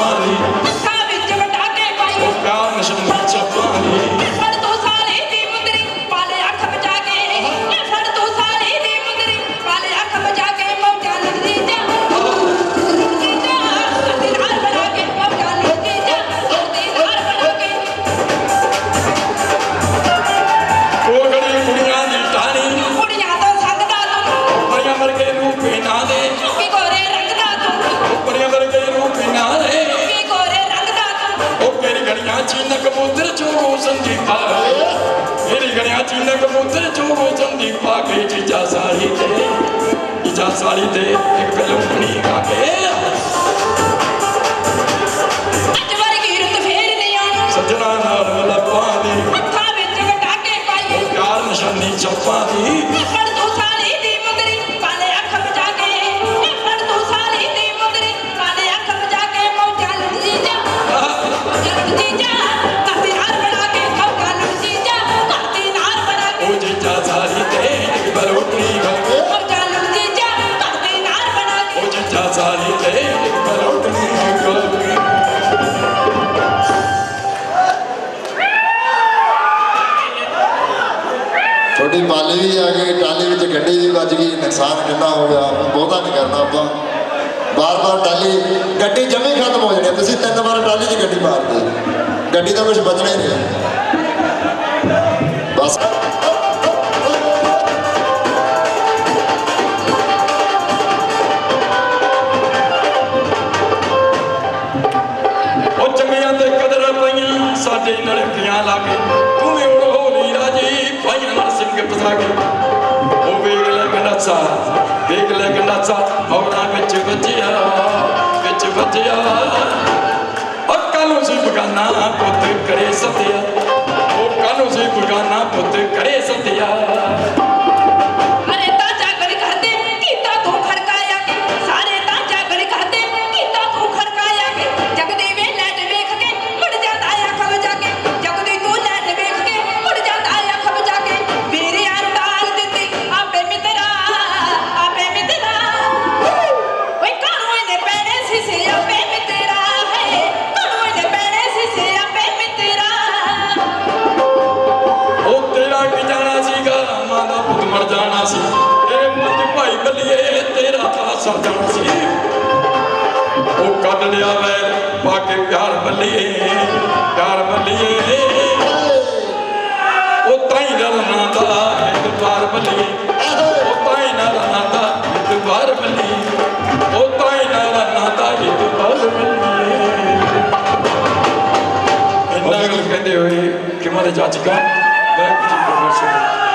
Somebody. ਚੀਨ ਕਬੂਤਰ ਚੋ ਰੋਸ਼ਨ ਦੀਪਾ ਮੇਰੀ ਗਣਿਆ ਚੀਨ ਕਬੂਤਰ ਚੋ ਰੋਸ਼ਨ ਦੀਪਾ ਕੇ ਚੀਜਾ ਸਾਰੀ ਤੇ। ਚੀਜਾ ਸਾਰੀ ਤੇ ਇੱਕ ਲੰਮਣੀ ਕਾ ਕੇ। ਅੱਜ ਵਾਰੀ ਕੀਰਤ ਫੇਰ ਨਹੀਂ ਆਣਾ ਸੱਜਣਾ ਨਾਲ ਛੋਟੀ ਪਾਲੀ ਵੀ ਆ ਗਈ ਟਾਲੀ ਵਿੱਚ ਗੱਡੀ ਵੀ ਵੱਜ ਗਈ, ਨੁਕਸਾਨ ਕਿੰਨਾ ਹੋ ਗਿਆ, ਬਹੁਤਾ ਨਹੀਂ ਕਰਨਾ ਆਪਾਂ। ਬਾਰ-ਬਾਰ ਟਾਲੀ ਗੱਡੀ ਜਮੇ ਖਤਮ ਹੋ ਜਾਣੀ ਤੁਸੀਂ ਤਿੰਨ ਵਾਰ ਟਾਲੀ 'ਚ ਗੱਡੀ ਮਾਰਦੇ ਗੱਡੀ ਦਾ ਕੁਝ ਬਚਣਾ ਹੀ ਨਹੀਂ। ਬਸ। ਉਹ ਚੰਗਿਆਂ ਤੇ ਕਦਰਾਂ ਪਈਆਂ, ਸਾਡੇ ਨਾਲ ਪਿਆਂ ਲਾ ਕੇ के पुतला के वो वेग लेके नचा वेग लेके नचा हौड़ा बिच बजिया बिच बजिया और कालू जी बगाना पुत करे सत्या ਮਰ ਜਾਣਾ ਸੀ। ਏ ਮੁੱਝ ਭਾਈ ਬੱਲੀਏ ਤੇਰਾ ਤਾਂ ਸਰ ਜਾਣਾ ਸੀ। ਉਹ ਕੱਢ ਲਿਆ ਵੈਰ ਪਾ ਕੇ ਪਿਆਰ ਬੱਲੀਏ ਪਿਆਰ ਬੱਲੀਏ ਉਹ ਤਾਈ ਨਾਲ ਨਾਂਦਾ ਇਤਵਾਰ ਬੱਲੀਏ ਉਹ ਤਾਈ ਨਾਲ ਨਾਂਦਾ ਇਤਵਾਰ ਬੱਲੀਏ ਉਹ ਤਾਈ ਨਾਲ ਨਾਂਦਾ ਇਤਵਾਰ ਬੱਲੀਏ ਇੰਨਾ ਕਹਿੰਦੇ ਹੋਏ ਕਿ ਮਾਰੇ ਜੱਜ ਕਾ ਮੈਂ ਜੀ